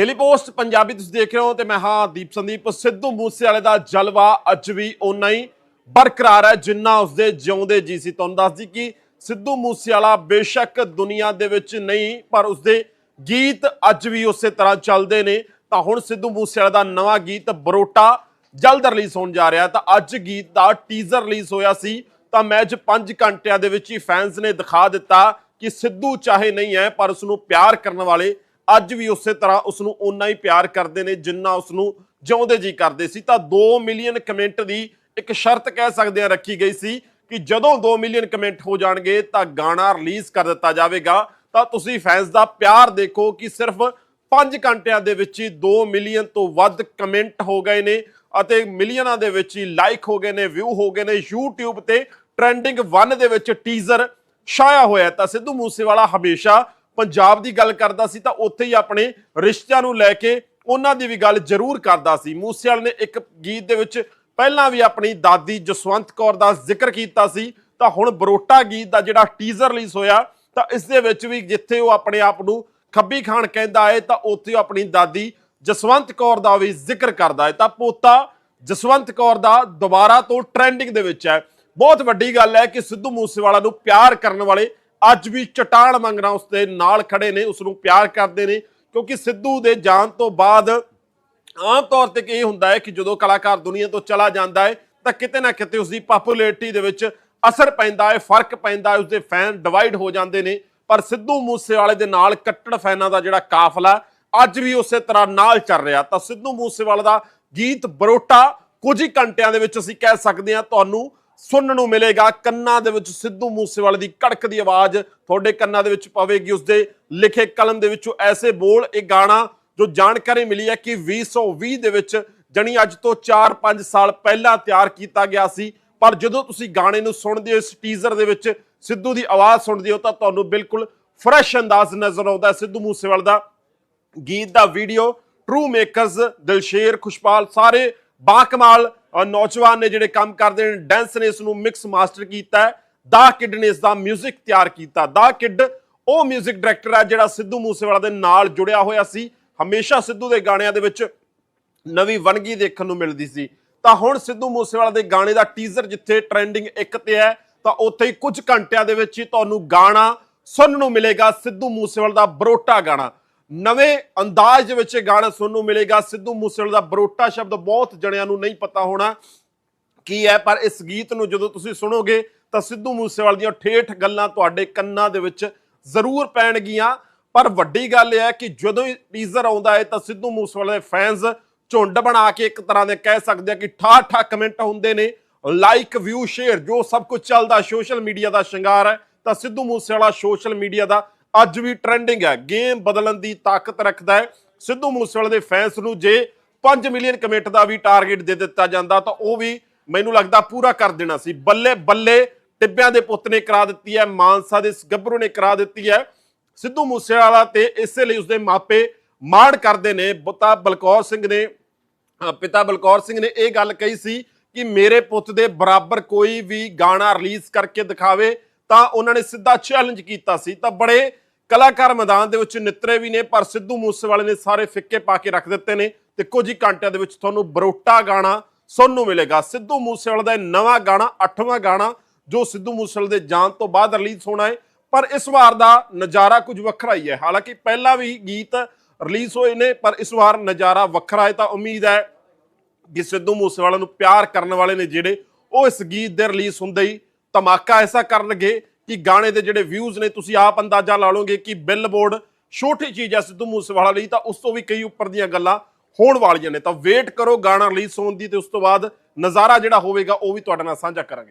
Daily post Punjabi ਤੁਸੀਂ ਦੇਖ ਰਹੇ ਹੋ ਤੇ ਮੈਂ ਹਾਂ ਦੀਪ ਸੰਦੀਪ। ਸਿੱਧੂ ਮੂਸੇਵਾਲੇ ਦਾ ਜਲਵਾ ਅੱਜ ਵੀ ਓਨਾ ਹੀ ਬਰਕਰਾਰ ਹੈ, ਜਿੰਨਾ ਉਸਦੇ ਜਿਉਂਦੇ ਜੀ ਸੀ। ਤੁਹਾਨੂੰ ਦੱਸਦੀ ਕਿ ਸਿੱਧੂ ਮੂਸੇਵਾਲਾ ਬੇਸ਼ੱਕ ਦੁਨੀਆ ਦੇ ਵਿੱਚ ਨਹੀਂ, ਪਰ ਉਸਦੇ ਗੀਤ ਅੱਜ ਵੀ ਉਸੇ ਤਰ੍ਹਾਂ ਚੱਲਦੇ ਨੇ। ਤਾਂ ਹੁਣ ਸਿੱਧੂ ਮੂਸੇਵਾਲੇ ਦਾ ਨਵਾਂ ਗੀਤ ਬਰੋਟਾ ਜਲਦ ਰਿਲੀਜ਼ ਹੋਣ ਜਾ ਰਿਹਾ ਤਾਂ ਅੱਜ ਗੀਤ ਦਾ ਟੀਜ਼ਰ ਰਿਲੀਜ਼ ਹੋਇਆ ਸੀ, ਤਾਂ ਮੈਚ 5 ਘੰਟਿਆਂ ਦੇ ਵਿੱਚ ਹੀ ਫੈਨਸ ਨੇ ਦਿਖਾ ਦਿੱਤਾ ਕਿ ਸਿੱਧੂ ਚਾਹੇ ਨਹੀਂ ਹੈ, ਪਰ ਉਸ ਨੂੰ ਪਿਆਰ ਕਰਨ ਵਾਲੇ ਅੱਜ ਵੀ ਉਸੇ ਤਰ੍ਹਾਂ ਉਸ ਨੂੰ ਓਨਾ ਹੀ ਪਿਆਰ ਕਰਦੇ ਨੇ ਜਿੰਨਾ ਉਸ ਨੂੰ ਜਿਉਂਦੇ ਜੀ ਕਰਦੇ ਸੀ। ਤਾਂ 2 ਮਿਲੀਅਨ ਕਮੈਂਟ ਦੀ ਇੱਕ ਸ਼ਰਤ ਕਹਿ ਸਕਦੇ ਆ ਰੱਖੀ ਗਈ ਸੀ ਕਿ ਜਦੋਂ 2 ਮਿਲੀਅਨ ਕਮੈਂਟ ਹੋ ਜਾਣਗੇ ਤਾਂ ਗਾਣਾ ਰਿਲੀਜ਼ ਕਰ ਦਿੱਤਾ ਜਾਵੇਗਾ। ਤਾਂ ਤੁਸੀਂ ਫੈਨਸ ਦਾ ਪਿਆਰ ਦੇਖੋ ਕਿ ਸਿਰਫ 5 ਘੰਟਿਆਂ ਦੇ ਵਿੱਚ ਹੀ 2 ਮਿਲੀਅਨ ਤੋਂ ਵੱਧ ਕਮੈਂਟ ਹੋ ਗਏ ਨੇ ਅਤੇ ਮਿਲੀਅਨਾਂ ਦੇ ਵਿੱਚ ਹੀ ਲਾਈਕ ਹੋ ਗਏ ਨੇ, ਵਿਊ ਹੋ ਗਏ ਨੇ। YouTube ਤੇ ਟ੍ਰੈਂਡਿੰਗ 1 ਦੇ ਵਿੱਚ ਟੀਜ਼ਰ ਛਾਇਆ ਹੋਇਆ ਤਾਂ ਸਿੱਧੂ ਮੂਸੇਵਾਲਾ ਹਮੇਸ਼ਾ ਪੰਜਾਬ ਦੀ ਗੱਲ ਕਰਦਾ ਸੀ ਤਾਂ ਉੱਥੇ ਹੀ ਆਪਣੇ ਰਿਸ਼ਤਿਆਂ ਨੂੰ ਲੈ ਕੇ ਉਹਨਾਂ ਦੀ ਵੀ ਗੱਲ ਜ਼ਰੂਰ ਕਰਦਾ ਸੀ। ਮੂਸੇਵਾਲੇ ਨੇ ਇੱਕ ਗੀਤ ਦੇ ਵਿੱਚ ਪਹਿਲਾਂ ਵੀ ਆਪਣੀ ਦਾਦੀ ਜਸਵੰਤ ਕੌਰ ਦਾ ਜ਼ਿਕਰ ਕੀਤਾ ਸੀ। ਤਾਂ ਹੁਣ ਬਰੋਟਾ ਗੀਤ ਦਾ ਜਿਹੜਾ ਟੀਜ਼ਰ ਰਿਲੀਜ਼ ਹੋਇਆ, ਤਾਂ ਇਸ ਦੇ ਵਿੱਚ ਵੀ ਜਿੱਥੇ ਉਹ ਆਪਣੇ ਆਪ ਨੂੰ ਖੱਬੀ ਖਾਨ ਕਹਿੰਦਾ ਹੈ, ਤਾਂ ਉੱਥੇ ਉਹ ਆਪਣੀ ਦਾਦੀ ਜਸਵੰਤ ਕੌਰ ਦਾ ਵੀ ਜ਼ਿਕਰ ਕਰਦਾ ਹੈ। ਤਾਂ ਪੋਤਾ ਜਸਵੰਤ ਕੌਰ ਦਾ ਦੁਬਾਰਾ ਤੋਂ ਟ੍ਰੈਂਡਿੰਗ ਦੇ ਵਿੱਚ ਹੈ। ਬਹੁਤ ਵੱਡੀ ਗੱਲ ਹੈ ਕਿ ਸਿੱਧੂ ਮੂਸੇਵਾਲਾ ਨੂੰ ਪਿਆਰ ਕਰਨ ਵਾਲੇ ਅੱਜ ਵੀ ਚਟਾਨ ਮੰਗਣਾ ਉਸਦੇ ਨਾਲ ਖੜੇ ਨੇ ਉਸ ਨੂੰ ਪਿਆਰ ਕਰਦੇ ਨੇ, ਕਿਉਂਕਿ ਸਿੱਧੂ ਦੇ ਜਾਣ ਤੋਂ ਬਾਅਦ ਆਮ ਤੌਰ ਤੇ ਇਹ ਹੁੰਦਾ ਹੈ ਕਿ ਜਦੋਂ ਕਲਾਕਾਰ ਦੁਨੀਆ ਤੋਂ ਚਲਾ ਜਾਂਦਾ ਹੈ, ਤਾਂ ਕਿਤੇ ਨਾ ਕਿਤੇ ਉਸ ਦੀ ਪਪੂਲੈਰਿਟੀ ਦੇ ਵਿੱਚ ਅਸਰ ਪੈਂਦਾ ਹੈ, ਫ਼ਰਕ ਪੈਂਦਾ ਹੈ, ਉਸਦੇ ਫੈਨ ਡਿਵਾਈਡ ਹੋ ਜਾਂਦੇ ਨੇ। ਪਰ ਸਿੱਧੂ ਮੂਸੇਵਾਲੇ ਦੇ ਨਾਲ ਕੱਟੜ ਫੈਨਾਂ ਦਾ ਜਿਹੜਾ ਕਾਫਲਾ ਅੱਜ ਵੀ ਉਸੇ ਤਰ੍ਹਾਂ ਨਾਲ ਚੱਲ ਰਿਹਾ। ਤਾਂ ਸਿੱਧੂ ਮੂਸੇਵਾਲੇ ਦਾ ਗੀਤ ਬਰੋਟਾ ਕੁਝ ਹੀ ਘੰਟਿਆਂ ਦੇ ਵਿੱਚ ਅਸੀਂ ਕਹਿ ਸਕਦੇ ਹਾਂ, ਤੁਹਾਨੂੰ ਸੁਣਨ ਨੂੰ ਮਿਲੇਗਾ। ਕੰਨਾਂ ਦੇ ਵਿੱਚ ਸਿੱਧੂ ਮੂਸੇਵਾਲੇ ਦੀ ਕੜਕ ਦੀ ਆਵਾਜ਼ ਤੁਹਾਡੇ ਕੰਨਾਂ ਦੇ ਵਿੱਚ ਪਵੇਗੀ। ਉਸਦੇ ਲਿਖੇ ਕਲਮ ਦੇ ਵਿੱਚੋਂ ਐਸੇ ਬੋਲ, ਇਹ ਗਾਣਾ ਜੋ ਜਾਣਕਾਰੀ ਮਿਲੀ ਹੈ ਕਿ 2020 ਦੇ ਵਿੱਚ ਜਣੀ ਅੱਜ ਤੋਂ 4-5 ਸਾਲ ਪਹਿਲਾਂ ਤਿਆਰ ਕੀਤਾ ਗਿਆ ਸੀ। ਪਰ ਜਦੋਂ ਤੁਸੀਂ ਗਾਣੇ ਨੂੰ ਸੁਣਦੇ ਹੋ, ਇਸ ਟੀਜ਼ਰ ਦੇ ਵਿੱਚ ਸਿੱਧੂ ਦੀ ਆਵਾਜ਼ ਸੁਣਦੇ ਹੋ, ਤਾਂ ਤੁਹਾਨੂੰ ਬਿਲਕੁਲ ਫਰੈਸ਼ ਅੰਦਾਜ਼ ਨਜ਼ਰ ਆਉਂਦਾ ਸਿੱਧੂ ਮੂਸੇਵਾਲੇ ਦਾ। ਗੀਤ ਦਾ video true makers Dilsher, Khushpal, ਸਾਰੇ ਬਾਕਮਾਲ ਅ, ਨੌਜਵਾਨ ਨੇ ਜਿਹੜੇ ਕੰਮ ਕਰਦੇ ਨੇ ਡੈਂਸ ਨੇ ਇਸ ਨੂੰ ਮਿਕਸ ਮਾਸਟਰ ਕੀਤਾ ਹੈ ਦਾ ਕਿਡ ਨੇ ਇਸ ਦਾ 뮤직 ਤਿਆਰ ਕੀਤਾ ਦਾ ਕਿਡ ਉਹ 뮤직 ਡਾਇਰੈਕਟਰ ਹੈ ਜਿਹੜਾ ਸਿੱਧੂ ਮੂਸੇਵਾਲਾ ਦੇ ਨਾਲ ਜੁੜਿਆ ਹੋਇਆ ਸੀ ਹਮੇਸ਼ਾ ਸਿੱਧੂ ਦੇ ਗਾਣਿਆਂ ਦੇ ਵਿੱਚ ਨਵੀਂ ਵੰਨਗੀ ਦੇਖਣ ਨੂੰ ਮਿਲਦੀ ਸੀ ਤਾਂ ਹੁਣ ਸਿੱਧੂ ਮੂਸੇਵਾਲਾ ਦੇ ਗਾਣੇ ਦਾ ਟੀਜ਼ਰ ਜਿੱਥੇ ਟ੍ਰੈਂਡਿੰਗ ਇੱਕ ਤੇ ਹੈ ਤਾਂ ਉੱਥੇ ਹੀ ਕੁਝ ਘੰਟਿਆਂ ਦੇ ਵਿੱਚ ਹੀ ਤੁਹਾਨੂੰ ਗਾਣਾ ਸੁਣਨ ਨੂੰ ਮਿਲੇਗਾ ਸਿੱਧੂ ਮੂਸੇਵਾਲਾ ਦਾ ਬਰੋਟਾ ਗਾਣਾ ਨਵੇਂ ਅੰਦਾਜ਼ ਦੇ ਵਿੱਚ ਇਹ ਗਾਣਾ ਸੁਣਨ ਨੂੰ ਮਿਲੇਗਾ। ਸਿੱਧੂ ਮੂਸੇਵਾਲੇ ਦਾ ਬਰੋਟਾ ਸ਼ਬਦ ਬਹੁਤ ਜਣਿਆਂ ਨੂੰ ਨਹੀਂ ਪਤਾ ਹੋਣਾ ਕੀ ਹੈ, ਪਰ ਇਸ ਗੀਤ ਨੂੰ ਜਦੋਂ ਤੁਸੀਂ ਸੁਣੋਗੇ ਤਾਂ ਸਿੱਧੂ ਮੂਸੇਵਾਲੇ ਦੀਆਂ ਠੇਠ ਗੱਲਾਂ ਤੁਹਾਡੇ ਕੰਨਾਂ ਦੇ ਵਿੱਚ ਜ਼ਰੂਰ ਪੈਣਗੀਆਂ। ਪਰ ਵੱਡੀ ਗੱਲ ਇਹ ਹੈ ਕਿ ਜਦੋਂ ਹੀ ਟੀਜ਼ਰ ਆਉਂਦਾ ਹੈ ਤਾਂ ਸਿੱਧੂ ਮੂਸੇਵਾਲੇ ਦੇ ਫੈਨਸ ਝੁੰਡ ਬਣਾ ਕੇ ਇੱਕ ਤਰ੍ਹਾਂ ਦੇ ਕਹਿ ਸਕਦੇ ਆ ਕਿ ਠਾ ਠਾ ਕਮੈਂਟ ਹੁੰਦੇ ਨੇ। ਲਾਈਕ ਵਿਊ ਸ਼ੇਅਰ ਜੋ ਸਭ ਕੁਝ ਚੱਲਦਾ ਸੋਸ਼ਲ ਮੀਡੀਆ ਦਾ ਸ਼ਿੰਗਾਰ ਹੈ, ਤਾਂ ਸਿੱਧੂ ਮੂਸੇਵਾਲਾ ਸੋਸ਼ਲ ਮੀਡੀਆ ਦਾ ਅੱਜ ਵੀ ਟ੍ਰੈਂਡਿੰਗ ਹੈ। ਗੇਮ ਬਦਲਣ ਦੀ ਤਾਕਤ ਰੱਖਦਾ ਹੈ। ਸਿੱਧੂ ਮੂਸੇਵਾਲੇ ਦੇ ਫੈਨਸ ਨੂੰ ਜੇ 5 ਮਿਲੀਅਨ ਕਮੈਂਟ ਦਾ ਵੀ ਟਾਰਗੇਟ ਦੇ ਦਿੱਤਾ ਜਾਂਦਾ, ਤਾਂ ਉਹ ਵੀ ਮੈਨੂੰ ਲੱਗਦਾ ਪੂਰਾ ਕਰ ਦੇਣਾ ਸੀ। ਬੱਲੇ ਬੱਲੇ ਟਿੱਬਿਆਂ ਦੇ ਪੁੱਤ ਨੇ ਕਰਾ ਦਿੱਤੀ ਹੈ। ਮਾਨਸਾ ਦੇ ਗੱਭਰੂ ਨੇ ਕਰਾ ਦਿੱਤੀ ਹੈ। ਸਿੱਧੂ ਮੂਸੇਵਾਲਾ ਤੇ ਇਸੇ ਲਈ ਉਸਦੇ ਮਾਪੇ ਮਾੜ ਕਰਦੇ ਨੇ। ਬੁੱਤਾ ਬਲਕੌਰ ਸਿੰਘ ਨੇ ਪਿਤਾ ਬਲਕੌਰ ਸਿੰਘ ਨੇ ਇਹ ਗੱਲ ਕਹੀ ਸੀ ਕਿ ਮੇਰੇ ਪੁੱਤ ਦੇ ਬਰਾਬਰ ਕੋਈ ਵੀ ਗਾਣਾ ਰਿਲੀਜ਼ ਕਰਕੇ ਦਿਖਾਵੇ। ਤਾਂ ਉਹਨਾਂ ਨੇ ਸਿੱਧਾ ਚੈਲੰਜ ਕੀਤਾ ਸੀ। ਤਾਂ ਬੜੇ ਕਲਾਕਾਰ ਮੈਦਾਨ ਦੇ ਵਿੱਚ ਨਿਤਰੇ ਵੀ ਨੇ, ਪਰ ਸਿੱਧੂ ਮੂਸੇਵਾਲੇ ਨੇ ਸਾਰੇ ਫਿੱਕੇ ਪਾ ਕੇ ਰੱਖ ਦਿੱਤੇ ਨੇ। ਤੇ ਕੁਝ ਹੀ ਘੰਟਿਆਂ ਦੇ ਵਿੱਚ ਤੁਹਾਨੂੰ ਬਰੋਟਾ ਗਾਣਾ ਸੁਣਨ ਨੂੰ ਮਿਲੇਗਾ। ਸਿੱਧੂ ਮੂਸੇਵਾਲੇ ਦਾ ਇਹ ਨਵਾਂ ਗਾਣਾ 8ਵਾਂ ਗਾਣਾ, ਜੋ ਸਿੱਧੂ ਮੂਸੇਵਾਲੇ ਦੇ ਜਾਣ ਤੋਂ ਬਾਅਦ ਰਿਲੀਜ਼ ਹੋਣਾ ਹੈ। ਪਰ ਇਸ ਵਾਰ ਦਾ ਨਜ਼ਾਰਾ ਕੁਝ ਵੱਖਰਾ ਹੀ ਹੈ। ਹਾਲਾਂਕਿ ਪਹਿਲਾਂ ਵੀ ਗੀਤ ਰਿਲੀਜ਼ ਹੋਏ ਨੇ, ਪਰ ਇਸ ਵਾਰ ਨਜ਼ਾਰਾ ਵੱਖਰਾ ਹੈ। ਤਾਂ ਉਮੀਦ ਹੈ ਕਿ ਸਿੱਧੂ ਮੂਸੇਵਾਲਾ ਨੂੰ ਪਿਆਰ ਕਰਨ ਵਾਲੇ ਨੇ ਜਿਹੜੇ ਉਹ ਇਸ ਗੀਤ ਦੇ ਰਿਲੀਜ਼ ਹੁੰਦੇ ਹੀ ਧਮਾਕਾ ਐਸਾ ਕਰਨਗੇ ਕਿ ਗਾਣੇ ਦੇ ਜਿਹੜੇ ਵਿਊਜ਼ ਨੇ, ਤੁਸੀਂ ਆਪ ਅੰਦਾਜ਼ਾ ਲਾ ਲਓਗੇ ਕਿ ਬਿਲਬੋਰਡ ਛੋਟੀ ਚੀਜ਼ ਹੈ ਸਿੱਧੂ ਮੂਸੇਵਾਲਾ ਲਈ, ਤਾਂ ਉਸ ਤੋਂ ਵੀ ਕਈ ਉੱਪਰ ਦੀਆਂ ਗੱਲਾਂ ਹੋਣ ਵਾਲੀਆਂ ਨੇ। ਤਾਂ ਵੇਟ ਕਰੋ ਗਾਣਾ ਰਿਲੀਜ਼ ਹੋਣ ਦੀ ਤੇ ਉਸ ਤੋਂ ਬਾਅਦ ਨਜ਼ਾਰਾ ਜਿਹੜਾ ਹੋਵੇਗਾ, ਉਹ ਵੀ ਤੁਹਾਡੇ ਨਾਲ ਸਾਂਝਾ ਕਰਾਂਗੇ।